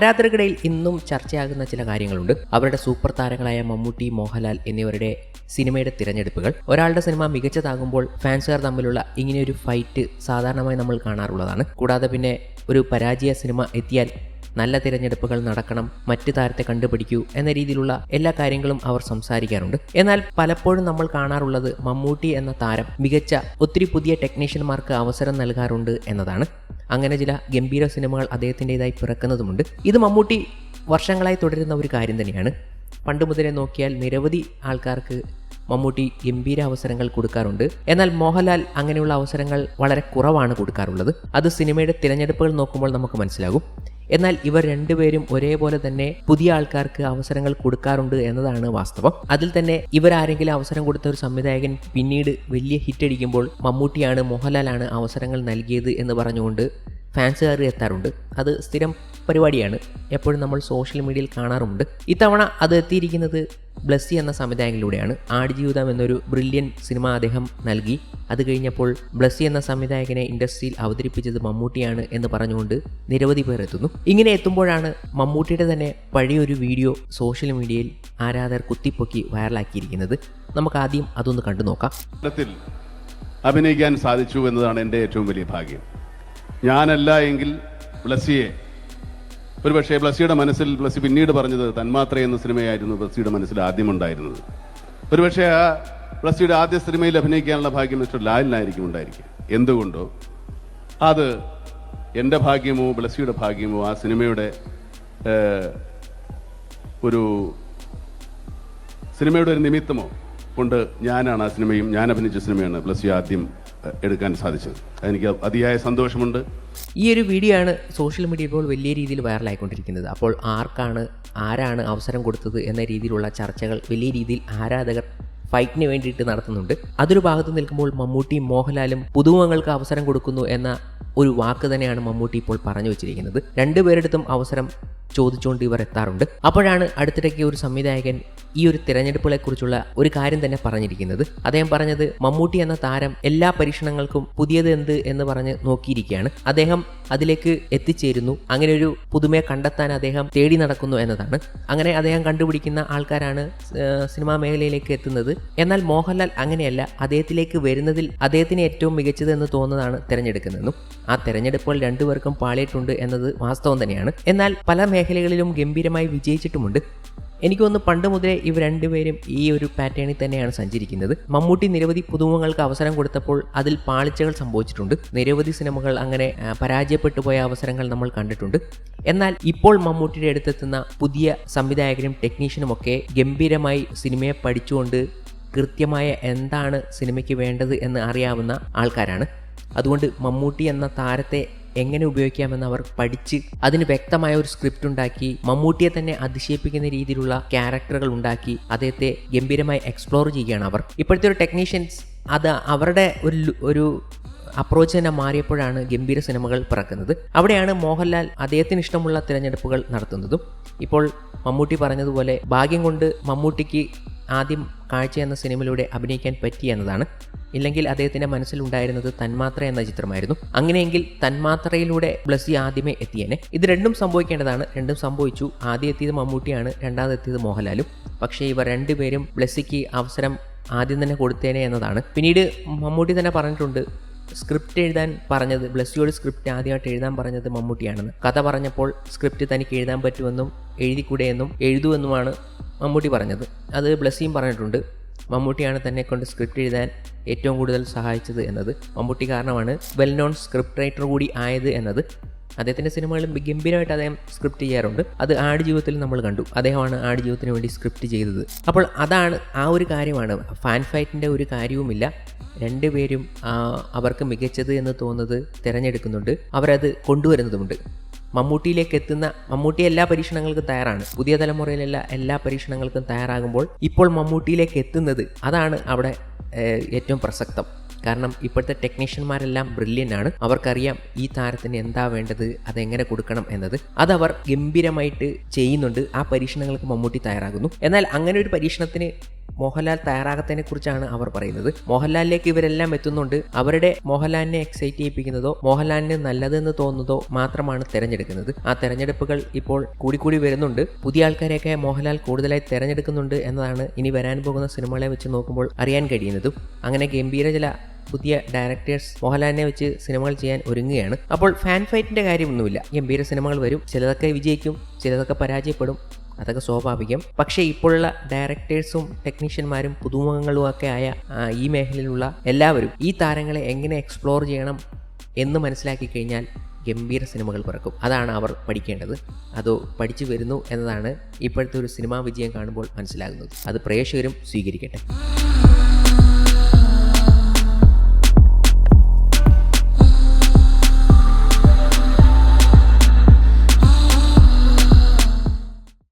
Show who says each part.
Speaker 1: ആരാധകർക്കിടയിൽ ഇന്നും ചർച്ചയാകുന്ന ചില കാര്യങ്ങളുണ്ട്. അവരുടെ സൂപ്പർ താരങ്ങളായ മമ്മൂട്ടി മോഹൻലാൽ എന്നിവരുടെ സിനിമയുടെ തിരഞ്ഞെടുപ്പുകൾ. ഒരാളുടെ സിനിമ മികച്ചതാകുമ്പോൾ ഫാൻസുകാർ തമ്മിലുള്ള ഇങ്ങനെയൊരു ഫൈറ്റ് സാധാരണമായി നമ്മൾ കാണാറുള്ളതാണ്. കൂടാതെ പിന്നെ ഒരു പരാജയ സിനിമ എത്തിയാൽ നല്ല തിരഞ്ഞെടുപ്പുകൾ നടക്കണം മറ്റു താരത്തെ കണ്ടുപിടിക്കൂ എന്ന രീതിയിലുള്ള എല്ലാ കാര്യങ്ങളും അവർ സംസാരിക്കാറുണ്ട്. എന്നാൽ പലപ്പോഴും നമ്മൾ കാണാറുള്ളത് മമ്മൂട്ടി എന്ന താരം മികച്ച ഒത്തിരി പുതിയ ടെക്നീഷ്യന്മാർക്ക് അവസരം നൽകാറുണ്ട് എന്നതാണ്. അങ്ങനെ ചില ഗംഭീര സിനിമകൾ അദ്ദേഹത്തിന്റെതായി പിറക്കുന്നതുമുണ്ട്. ഇത് മമ്മൂട്ടി വർഷങ്ങളായി തുടരുന്ന ഒരു കാര്യം തന്നെയാണ്. പണ്ട് മുതലേ നോക്കിയാൽ നിരവധി ആൾക്കാർക്ക് മമ്മൂട്ടി ഗംഭീര അവസരങ്ങൾ കൊടുക്കാറുണ്ട്. എന്നാൽ മോഹൻലാൽ അങ്ങനെയുള്ള അവസരങ്ങൾ വളരെ കുറവാണ് കൊടുക്കാറുള്ളത്. അത് സിനിമയുടെ തിരഞ്ഞെടുപ്പുകൾ നോക്കുമ്പോൾ നമുക്ക് മനസ്സിലാകും. എന്നാൽ ഇവർ രണ്ടുപേരും ഒരേപോലെ തന്നെ പുതിയ ആൾക്കാർക്ക് അവസരങ്ങൾ കൊടുക്കാറുണ്ട് എന്നതാണ് വാസ്തവം. അതിൽ തന്നെ ഇവർ ആരെങ്കിലും അവസരം കൊടുത്ത ഒരു സംവിധായകൻ പിന്നീട് വലിയ ഹിറ്റ് അടിക്കുമ്പോൾ മമ്മൂട്ടിയാണ് മോഹൻലാലാണ് അവസരങ്ങൾ നൽകിയത് എന്ന് പറഞ്ഞുകൊണ്ട് ഫാൻസുകാർ എത്താറുണ്ട്. അത് സ്ഥിരം പരിപാടിയാണ് എപ്പോഴും നമ്മൾ സോഷ്യൽ മീഡിയയിൽ കാണാറുണ്ട്. ഇത്തവണ അത് എത്തിയിരിക്കുന്നത് ബ്ലസ്സി എന്ന സംവിധായകനിലൂടെയാണ്. ആടുജീവിതം എന്നൊരു ബ്രില്യൻ സിനിമ അദ്ദേഹം നൽകി. അത് കഴിഞ്ഞപ്പോൾ ബ്ലസ്സി എന്ന സംവിധായകനെ ഇൻഡസ്ട്രിയിൽ അവതരിപ്പിച്ചത് മമ്മൂട്ടിയാണ് എന്ന് പറഞ്ഞുകൊണ്ട് നിരവധി പേർ എത്തുന്നു. ഇങ്ങനെ എത്തുമ്പോഴാണ് മമ്മൂട്ടിയുടെ തന്നെ പഴയൊരു വീഡിയോ സോഷ്യൽ മീഡിയയിൽ ആരാധകർ കുത്തിപ്പൊക്കി വൈറലാക്കിയിരിക്കുന്നത്. നമുക്ക് ആദ്യം അതൊന്ന് കണ്ടു നോക്കാം.
Speaker 2: അഭിനയിക്കാൻ സാധിച്ചു എന്നതാണ് എന്റെ ഏറ്റവും വലിയ ഭാഗ്യം. ഞാനല്ല എങ്കിൽ ബ്ലസ്സിയെ ഒരു പക്ഷേ ബ്ലസ്സിയുടെ മനസ്സിൽ ബ്ലസ്സി പിന്നീട് പറഞ്ഞത് തന്മാത്ര എന്ന സിനിമയായിരുന്നു ബ്ലസ്സിയുടെ മനസ്സിൽ ആദ്യം ഉണ്ടായിരുന്നത് ഒരുപക്ഷെ ആ ബ്ലസ്സിയുടെ ആദ്യ സിനിമയിൽ അഭിനയിക്കാനുള്ള ഭാഗ്യം മിസ്റ്റർ ലാലിനായിരിക്കും ഉണ്ടായിരിക്കുക. എന്തുകൊണ്ടോ? അത് എന്റെ ഭാഗ്യമോ ബ്ലസ്സിയുടെ ഭാഗ്യമോ ആ സിനിമയുടെ ഒരു സിനിമയുടെ ഒരു നിമിത്തമോ കൊണ്ട് ഞാനാണ് ആ സിനിമയും ഞാൻ അഭിനയിച്ച സിനിമയാണ് ബ്ലസ്സി ആദ്യം എടുക്കാൻ സാധിച്ചത്. എനിക്ക് അതിയായ സന്തോഷമുണ്ട്.
Speaker 1: ഈ ഒരു വീഡിയോ ആണ് സോഷ്യൽ മീഡിയ ഇപ്പോൾ വലിയ രീതിയിൽ വൈറലായിക്കൊണ്ടിരിക്കുന്നത്. അപ്പോൾ ആർക്കാണ് ആരാണ് അവസരം കൊടുത്തത് എന്ന രീതിയിലുള്ള ചർച്ചകൾ വലിയ രീതിയിൽ ആരാധകർ ഫൈറ്റിന് വേണ്ടിയിട്ട് നടത്തുന്നുണ്ട്. അതൊരു ഭാഗത്ത് നിൽക്കുമ്പോൾ മമ്മൂട്ടിയും മോഹൻലാലും പുതുമുഖങ്ങൾക്ക് അവസരം കൊടുക്കുന്നു എന്ന ഒരു വാക്ക് തന്നെയാണ് മമ്മൂട്ടി ഇപ്പോൾ പറഞ്ഞു വെച്ചിരിക്കുന്നത്. രണ്ടുപേരെടുത്തും അവസരം ചോദിച്ചുകൊണ്ട് ഇവർ എത്താറുണ്ട്. അപ്പോഴാണ് അടുത്തിടയ്ക്ക് ഒരു സംവിധായകൻ ഈ ഒരു തിരഞ്ഞെടുപ്പുകളെ കുറിച്ചുള്ള ഒരു കാര്യം തന്നെ പറഞ്ഞിരിക്കുന്നത്. അദ്ദേഹം പറഞ്ഞത് മമ്മൂട്ടി എന്ന താരം എല്ലാ പരീക്ഷണങ്ങൾക്കും പുതിയത് എന്ത് എന്ന് പറഞ്ഞ് നോക്കിയിരിക്കുകയാണ്. അദ്ദേഹം അതിലേക്ക് എത്തിച്ചേരുന്നു. അങ്ങനെ ഒരു പുതുമയെ കണ്ടെത്താൻ അദ്ദേഹം തേടി നടക്കുന്നു എന്നതാണ്. അങ്ങനെ അദ്ദേഹം കണ്ടുപിടിക്കുന്ന ആൾക്കാരാണ് സിനിമാ മേഖലയിലേക്ക് എത്തുന്നത്. എന്നാൽ മോഹൻലാൽ അങ്ങനെയല്ല. അദ്ദേഹത്തിലേക്ക് വരുന്നതിൽ അദ്ദേഹത്തിന് ഏറ്റവും മികച്ചത് എന്ന് തോന്നുന്നതാണ് തിരഞ്ഞെടുക്കുന്നതെന്നും ആ തിരഞ്ഞെടുപ്പുകൾ രണ്ടുപേർക്കും പാളിയിട്ടുണ്ട് എന്നത് വാസ്തവം തന്നെയാണ്. എന്നാൽ പല മേഖലകളിലും ഗംഭീരമായി വിജയിച്ചിട്ടുമുണ്ട്. എനിക്ക് തോന്നുന്നു പണ്ട് മുതലേ ഇവർ രണ്ടുപേരും ഈ ഒരു പാറ്റേണിൽ തന്നെയാണ് സഞ്ചരിക്കുന്നത്. മമ്മൂട്ടി നിരവധി പുതുമുഖങ്ങൾക്ക് അവസരം കൊടുത്തപ്പോൾ അതിൽ പാളിച്ചകൾ സംഭവിച്ചിട്ടുണ്ട്. നിരവധി സിനിമകൾ അങ്ങനെ പരാജയപ്പെട്ടു പോയ അവസരങ്ങൾ നമ്മൾ കണ്ടിട്ടുണ്ട്. എന്നാൽ ഇപ്പോൾ മമ്മൂട്ടിയുടെ അടുത്തെത്തുന്ന പുതിയ സംവിധായകനും ടെക്നീഷ്യനും ഒക്കെ ഗംഭീരമായി സിനിമയെ പഠിച്ചുകൊണ്ട് കൃത്യമായ എന്താണ് സിനിമയ്ക്ക് വേണ്ടത് എന്ന് അറിയാവുന്ന ആൾക്കാരാണ്. അതുകൊണ്ട് മമ്മൂട്ടി എന്ന താരത്തെ എങ്ങനെ ഉപയോഗിക്കാമെന്ന് അവർ പഠിച്ച് അതിന് വ്യക്തമായ ഒരു സ്ക്രിപ്റ്റ് ഉണ്ടാക്കി മമ്മൂട്ടിയെ തന്നെ അതിശയിപ്പിക്കുന്ന രീതിയിലുള്ള ക്യാരക്ടറുകൾ ഉണ്ടാക്കി അദ്ദേഹത്തെ ഗംഭീരമായി എക്സ്പ്ലോർ ചെയ്യുകയാണ് അവർ. ഇപ്പോഴത്തെ ഒരു ടെക്നീഷ്യൻസ് അത് അവരുടെ ഒരു ഒരു അപ്രോച്ച് തന്നെ മാറിയപ്പോഴാണ് ഗംഭീര സിനിമകൾ പിറക്കുന്നത്. അവിടെയാണ് മോഹൻലാൽ അദ്ദേഹത്തിന് ഇഷ്ടമുള്ള തിരഞ്ഞെടുപ്പുകൾ നടത്തുന്നതും. ഇപ്പോൾ മമ്മൂട്ടി പറഞ്ഞതുപോലെ ഭാഗ്യം കൊണ്ട് മമ്മൂട്ടിക്ക് ആദ്യം കാഴ്ച എന്ന സിനിമയിലൂടെ അഭിനയിക്കാൻ പറ്റി എന്നതാണ്. ഇല്ലെങ്കിൽ അദ്ദേഹത്തിന്റെ മനസ്സിലുണ്ടായിരുന്നത് തന്മാത്ര എന്ന ചിത്രമായിരുന്നു. അങ്ങനെയെങ്കിൽ തന്മാത്രയിലൂടെ ബ്ലസ്സി ആദ്യമേ എത്തിയേനെ. ഇത് രണ്ടും സംഭവിക്കേണ്ടതാണ്. രണ്ടും സംഭവിച്ചു. ആദ്യം എത്തിയത് മമ്മൂട്ടിയാണ്. രണ്ടാമത് എത്തിയത് മോഹൻലാലും. പക്ഷേ ഇവർ രണ്ടുപേരും ബ്ലസ്സിക്ക് അവസരം ആദ്യം തന്നെ കൊടുത്തേനെ എന്നതാണ്. പിന്നീട് മമ്മൂട്ടി തന്നെ പറഞ്ഞിട്ടുണ്ട് സ്ക്രിപ്റ്റ് എഴുതാൻ പറഞ്ഞത് ബ്ലസ്സിയോട് സ്ക്രിപ്റ്റ് ആദ്യമായിട്ട് എഴുതാൻ പറഞ്ഞത് മമ്മൂട്ടിയാണെന്ന്. കഥ പറഞ്ഞപ്പോൾ സ്ക്രിപ്റ്റ് തനിക്ക് എഴുതാൻ പറ്റുമെന്നും എഴുതിക്കൂടെയെന്നും എഴുതുമെന്നുമാണ് മമ്മൂട്ടി പറഞ്ഞത്. അത് ബ്ലസ്സിയും പറഞ്ഞിട്ടുണ്ട്. മമ്മൂട്ടിയാണ് തന്നെ കൊണ്ട് സ്ക്രിപ്റ്റ് എഴുതാൻ ഏറ്റവും കൂടുതൽ സഹായിച്ചത് എന്നത് മമ്മൂട്ടി കാരണമാണ് വെൽ നോൺ സ്ക്രിപ്റ്റ് റൈറ്റർ കൂടി ആയത് എന്നത്. അദ്ദേഹത്തിന്റെ സിനിമകളും ഗംഭീരമായിട്ട് അദ്ദേഹം സ്ക്രിപ്റ്റ് ചെയ്യാറുണ്ട്. അത് ആട് ജീവിതത്തിൽ നമ്മൾ കണ്ടു. അദ്ദേഹമാണ് ആട് ജീവിതത്തിന് വേണ്ടി സ്ക്രിപ്റ്റ് ചെയ്തത്. അപ്പോൾ അതാണ് ആ ഒരു കാര്യമാണ്. ഫാൻ ഫൈറ്റിന്റെ ഒരു കാര്യവുമില്ല. രണ്ടുപേരും അവർക്ക് മികച്ചത് എന്ന് തോന്നുന്നത് തിരഞ്ഞെടുക്കുന്നുണ്ട്. അവരത് കൊണ്ടുവരുന്നതുമുണ്ട്. മമ്മൂട്ടിയിലേക്ക് എത്തുന്ന മമ്മൂട്ടി എല്ലാ പരീക്ഷണങ്ങൾക്കും തയ്യാറാണ്. പുതിയ തലമുറയിലുള്ള എല്ലാ പരീക്ഷണങ്ങൾക്കും തയ്യാറാകുമ്പോൾ ഇപ്പോൾ മമ്മൂട്ടിയിലേക്ക് എത്തുന്നത് അതാണ് അവിടെ ഏറ്റവും പ്രസക്തം. കാരണം ഇപ്പോഴത്തെ ടെക്നീഷ്യന്മാരെല്ലാം ബ്രില്യൻ ആണ് അവർക്കറിയാം ഈ താരത്തിന് എന്താ വേണ്ടത് അതെങ്ങനെ കൊടുക്കണം എന്നത്. അതവർ ഗംഭീരമായിട്ട് ചെയ്യുന്നുണ്ട്. ആ പരീക്ഷണങ്ങൾക്ക് മമ്മൂട്ടി തയ്യാറാകുന്നു. എന്നാൽ അങ്ങനെ ഒരു പരീക്ഷണത്തിന് മോഹൻലാൽ തയ്യാറാകത്തതിനെ കുറിച്ചാണ് അവർ പറയുന്നത്. മോഹൻലാലിലേക്ക് ഇവരെല്ലാം എത്തുന്നുണ്ട്. അവരുടെ മോഹൻലാലിനെ എക്സൈറ്റ് ചെയ്യിപ്പിക്കുന്നതോ മോഹൻലാലിന് നല്ലതെന്ന് തോന്നുന്നതോ മാത്രമാണ് തിരഞ്ഞെടുക്കുന്നത്. ആ തെരഞ്ഞെടുപ്പുകൾ ഇപ്പോൾ കൂടിക്കൂടി വരുന്നുണ്ട്. പുതിയ ആൾക്കാരെയൊക്കെ മോഹൻലാൽ കൂടുതലായി തിരഞ്ഞെടുക്കുന്നുണ്ട് എന്നതാണ് ഇനി വരാൻ പോകുന്ന സിനിമകളെ വെച്ച് നോക്കുമ്പോൾ അറിയാൻ കഴിയുന്നതും. അങ്ങനെ ഗംഭീര ചില പുതിയ ഡയറക്ടേഴ്സ് മോഹൻലാലിനെ വെച്ച് സിനിമകൾ ചെയ്യാൻ ഒരുങ്ങുകയാണ്. അപ്പോൾ ഫാൻ ഫൈറ്റിന്റെ കാര്യമൊന്നുമില്ല. ഗംഭീര സിനിമകൾ വരും. ചിലതൊക്കെ വിജയിക്കും. ചിലതൊക്കെ പരാജയപ്പെടും. അതൊക്കെ സ്വാഭാവികം. പക്ഷേ ഇപ്പോഴുള്ള ഡയറക്ടേഴ്സും ടെക്നീഷ്യന്മാരും പുതുമുഖങ്ങളും ഒക്കെ ആയ ഈ മേഖലയിലുള്ള എല്ലാവരും ഈ താരങ്ങളെ എങ്ങനെ എക്സ്പ്ലോർ ചെയ്യണം എന്ന് മനസ്സിലാക്കി കഴിഞ്ഞാൽ ഗംഭീര സിനിമകൾ പിറക്കും. അതാണ് അവർ പഠിക്കേണ്ടത്. അതോ പഠിച്ചു വരുന്നു എന്നതാണ് ഇപ്പോഴത്തെ ഒരു സിനിമാ വിജയം കാണുമ്പോൾ മനസ്സിലാകുന്നത്. അത് പ്രേക്ഷകരും സ്വീകരിക്കട്ടെ.